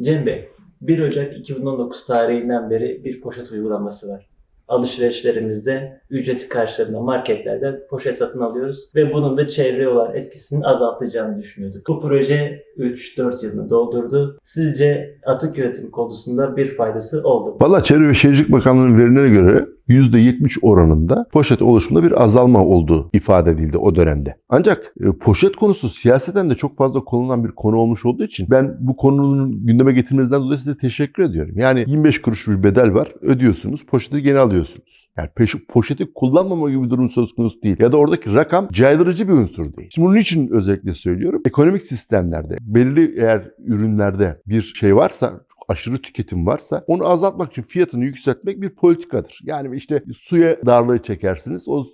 Cem Bey, 1 Ocak 2019 tarihinden beri bir poşet uygulaması var. Alışverişlerimizde ücreti karşılığında marketlerden poşet satın alıyoruz ve bunun da çevreye olan etkisini azaltacağını düşünüyorduk. Bu proje 3-4 yılını doldurdu. Sizce atık yönetimi konusunda bir faydası oldu mu? Valla Çevre ve Şehircilik Bakanlığı'nın verilerine göre %70 oranında poşet oluşumunda bir azalma olduğu ifade edildi o dönemde. Ancak e, poşet konusu siyaseten de çok fazla konulanan bir konu olmuş olduğu için ben bu konunun gündeme getirmenizden dolayı size teşekkür ediyorum. Yani 25 kuruş bir bedel var ödüyorsunuz poşeti gene alıyorsunuz. Yani poşeti kullanmama gibi bir durum söz konusu değil. Ya da oradaki rakam caydırıcı bir unsur değil. Şimdi bunun için özellikle söylüyorum. Ekonomik sistemlerde belirli eğer ürünlerde bir şey varsa aşırı tüketim varsa onu azaltmak için fiyatını yükseltmek bir politikadır. Yani işte suya darlığı çekersiniz. O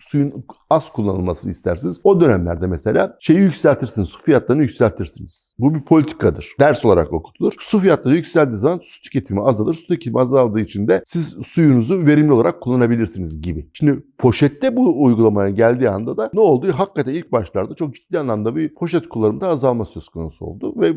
suyun az kullanılmasını istersiniz. O dönemlerde mesela şeyi yükseltirsiniz. Su fiyatlarını yükseltirsiniz. Bu bir politikadır. Ders olarak okutulur. Su fiyatları yükseldiği zaman su tüketimi azalır. Su tüketimi azaldığı için de siz suyunuzu verimli olarak kullanabilirsiniz gibi. Şimdi poşette bu uygulamaya geldiği anda da ne oldu? Hakikaten ilk başlarda çok ciddi anlamda bir poşet kullanımında azalma söz konusu oldu ve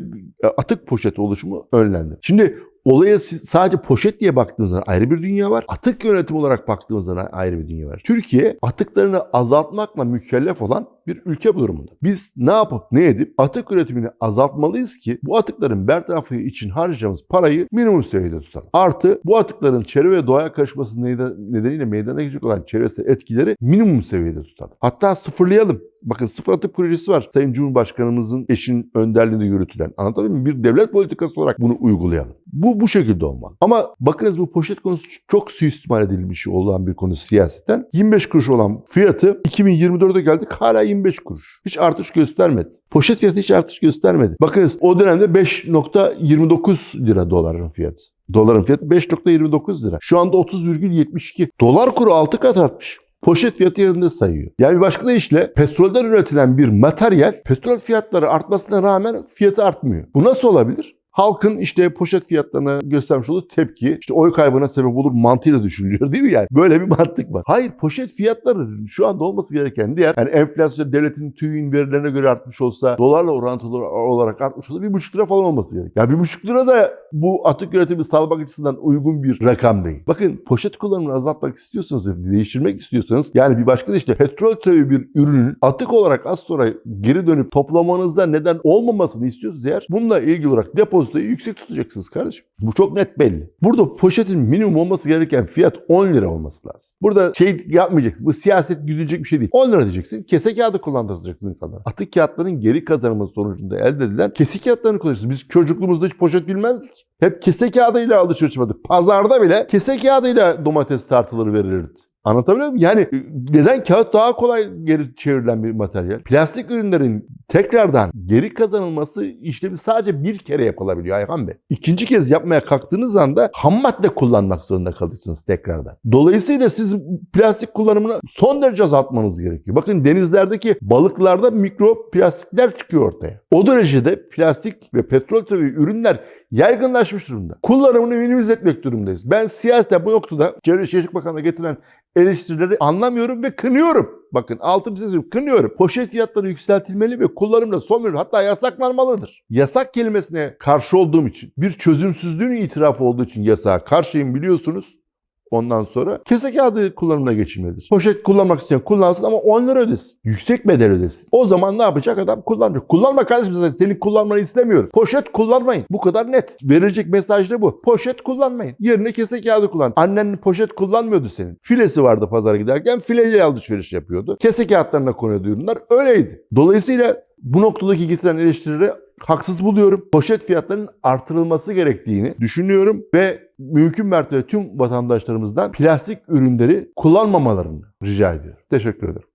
atık poşet oluşumu önlendi. Şimdi Olaya sadece poşet diye baktığınız zaman ayrı bir dünya var. Atık yönetim olarak baktığınız zaman ayrı bir dünya var. Türkiye atıklarını azaltmakla mükellef olan bir ülke bu durumunda. Biz ne yapıp ne edip atık üretimini azaltmalıyız ki bu atıkların bertarafı için harcayacağımız parayı minimum seviyede tutalım. Artı bu atıkların çevre ve doğaya karışması nedeniyle meydana gelecek olan çevresel etkileri minimum seviyede tutalım. Hatta sıfırlayalım. Bakın sıfır atık projesi var. Sayın Cumhurbaşkanımızın eşin önderliğinde yürütülen. Anlatabildim mi? Bir devlet politikası olarak bunu uygulayalım. Bu bu şekilde olmalı. Ama bakınız bu poşet konusu çok suistimal edilmiş olan bir konu siyaseten. 25 kuruş olan fiyatı 2024'e geldik hala 25 kuruş. Hiç artış göstermedi. Poşet fiyatı hiç artış göstermedi. Bakınız o dönemde 5.29 lira doların fiyatı. Doların fiyatı 5.29 lira. Şu anda 30,72. Dolar kuru 6 kat artmış poşet fiyatı yerinde sayıyor. Yani bir başka deyişle petrolden üretilen bir materyal petrol fiyatları artmasına rağmen fiyatı artmıyor. Bu nasıl olabilir? Halkın işte poşet fiyatlarına göstermiş olduğu tepki işte oy kaybına sebep olur mantığıyla düşünülüyor değil mi yani? Böyle bir mantık var. Hayır poşet fiyatları şu anda olması gereken diğer yani enflasyon devletin TÜİ'nin verilerine göre artmış olsa dolarla orantılı olarak artmış olsa bir buçuk lira falan olması gerek. Yani bir buçuk lira da bu atık yönetimi sağlamak açısından uygun bir rakam değil. Bakın poşet kullanımını azaltmak istiyorsanız değiştirmek istiyorsanız yani bir başka işte petrol türevi bir ürünün atık olarak az sonra geri dönüp toplamanızda neden olmamasını istiyorsanız eğer bununla ilgili olarak depo depozitoyu yüksek tutacaksınız kardeşim. Bu çok net belli. Burada poşetin minimum olması gereken fiyat 10 lira olması lazım. Burada şey yapmayacaksın. Bu siyaset güdülecek bir şey değil. 10 lira diyeceksin. Kese kağıdı kullandıracaksın insanlara. Atık kağıtların geri kazanılması sonucunda elde edilen kese kağıtlarını kullanıyorsun. Biz çocukluğumuzda hiç poşet bilmezdik. Hep kese kağıdıyla alışveriş yapıyorduk. Pazarda bile kese kağıdıyla domates tartıları verilirdi. Anlatabiliyor muyum? Yani neden kağıt daha kolay geri çevrilen bir materyal? Plastik ürünlerin tekrardan geri kazanılması işlemi sadece bir kere yapılabiliyor Ayhan Bey. İkinci kez yapmaya kalktığınız anda ham madde kullanmak zorunda kalıyorsunuz tekrardan. Dolayısıyla siz plastik kullanımını son derece azaltmanız gerekiyor. Bakın denizlerdeki balıklarda mikro plastikler çıkıyor ortaya. O derecede plastik ve petrol türevi ürünler yaygınlaşmış durumda. Kullanımını minimize etmek durumundayız. Ben siyaseten bu noktada Çevre Şehircilik Bakanı'na getiren eleştirileri anlamıyorum ve kınıyorum. Bakın altı bir şey kınıyorum. Poşet fiyatları yükseltilmeli ve kullanımda son bir hatta yasaklanmalıdır. Yasak kelimesine karşı olduğum için bir çözümsüzlüğün itirafı olduğu için yasağa karşıyım biliyorsunuz. Ondan sonra kese kağıdı kullanımına geçilmelidir. Poşet kullanmak isteyen kullansın ama 10 lira ödesin. Yüksek bedel ödesin. O zaman ne yapacak adam? Kullanacak. Kullanma kardeşim zaten senin kullanmanı istemiyoruz. Poşet kullanmayın. Bu kadar net. Verilecek mesaj da bu. Poşet kullanmayın. Yerine kese kağıdı kullan. Annen poşet kullanmıyordu senin. Filesi vardı pazara giderken fileyle alışveriş yapıyordu. Kese kağıtlarına konuyordu ürünler. Öyleydi. Dolayısıyla bu noktadaki getiren eleştirileri haksız buluyorum. Poşet fiyatlarının artırılması gerektiğini düşünüyorum ve mümkün mertebe tüm vatandaşlarımızdan plastik ürünleri kullanmamalarını rica ediyorum. Teşekkür ederim.